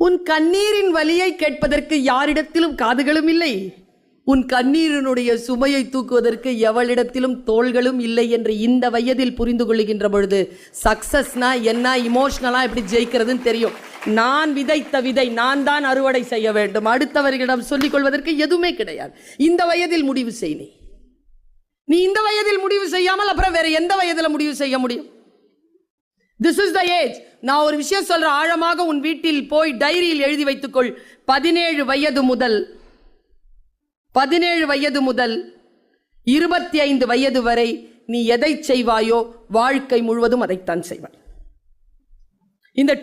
உன் கண்ணீரின் வலியை கேட்பதற்கு யாரிடத்திலும் காதுகளும் இல்லை. உன் கண்ணீரினுடைய சுமையை தூக்குவதற்கு எவளிடத்திலும் தோள்களும் இல்லை என்று இந்த வயதில் புரிந்து கொள்ளுகின்ற பொழுது சக்சஸ்னா என்ன இமோஷ்னலாக எப்படி ஜெயிக்கிறதுன்னு தெரியும். நான் விதைத்த விதை நான் தான் அறுவடை செய்ய வேண்டும். அடுத்தவர்களிடம் சொல்லிக் கொள்வதற்கு எதுவுமே கிடையாது. இந்த வயதில் முடிவு செய் நீ. நீ இந்த வயதில் முடிவு செய்யாமல் அப்புறம் வேற எந்த வயதில் முடிவு செய்ய முடியும்? திஸ் இஸ் த ஏஜ் நான் ஒரு விஷயம் சொல்ற ஆழமாக உன் வீட்டில் போய் டைரியில் எழுதி வைத்துக்கொள். பதினேழு வயது முதல். பதினேழு வயது முதல். இருபத்தி ஐந்து வயது வரை நீ எதை செய்வாயோ வாழ்க்கை முழுவதும் அதைத்தான் செய்வாய். இந்த